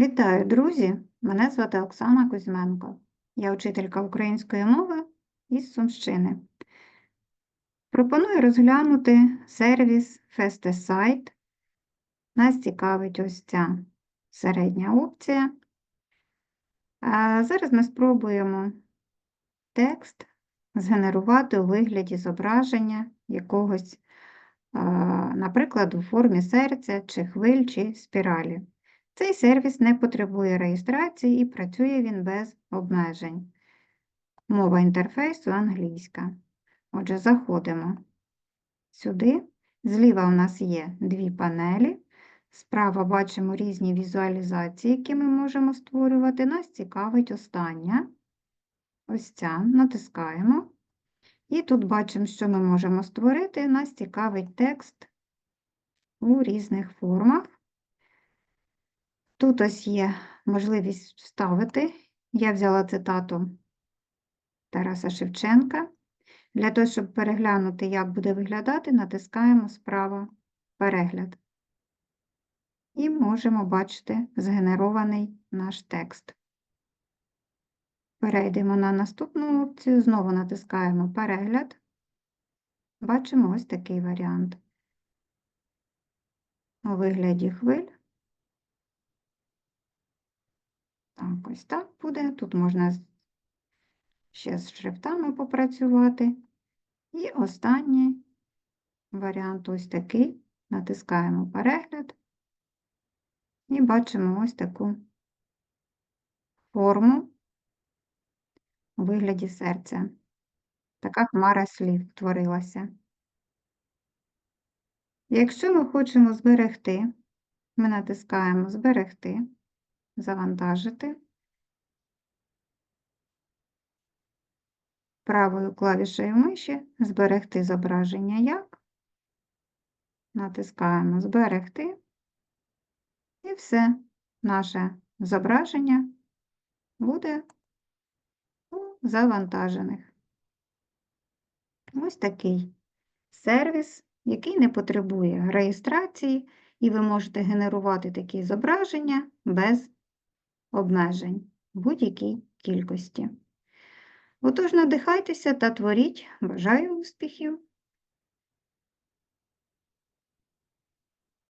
Вітаю, друзі! Мене звати Оксана Кузьменко. Я учителька української мови із Сумщини. Пропоную розглянути сервіс FastSite. Нас цікавить ось ця середня опція. А зараз ми спробуємо текст згенерувати у вигляді зображення якогось, наприклад, у формі серця, чи хвиль, чи спіралі. Цей сервіс не потребує реєстрації і працює він без обмежень. Мова інтерфейсу англійська. Отже, заходимо сюди. Зліва у нас є дві панелі. Справа бачимо різні візуалізації, які ми можемо створювати. Нас цікавить остання. Ось ця. Натискаємо. І тут бачимо, що ми можемо створити. Нас цікавить текст у різних формах. Тут ось є можливість вставити. Я взяла цитату Тараса Шевченка. Для того, щоб переглянути, як буде виглядати, натискаємо справа перегляд. І можемо бачити згенерований наш текст. Перейдемо на наступну опцію, знову натискаємо перегляд. Бачимо ось такий варіант. У вигляді хвиль. Так, ось так буде. Тут можна ще з шрифтами попрацювати. І останній варіант ось такий. Натискаємо перегляд і бачимо ось таку форму у вигляді серця. Така хмара слів творилася. Якщо ми хочемо зберегти, ми натискаємо Зберегти, завантажити. Правою клавішею миші зберегти зображення як. Натискаємо Зберегти. І все, наше зображення буде у завантажених. Ось такий сервіс, який не потребує реєстрації, і ви можете генерувати такі зображення без обмежень в будь-якій кількості. Отож, надихайтеся та творіть. Бажаю успіхів!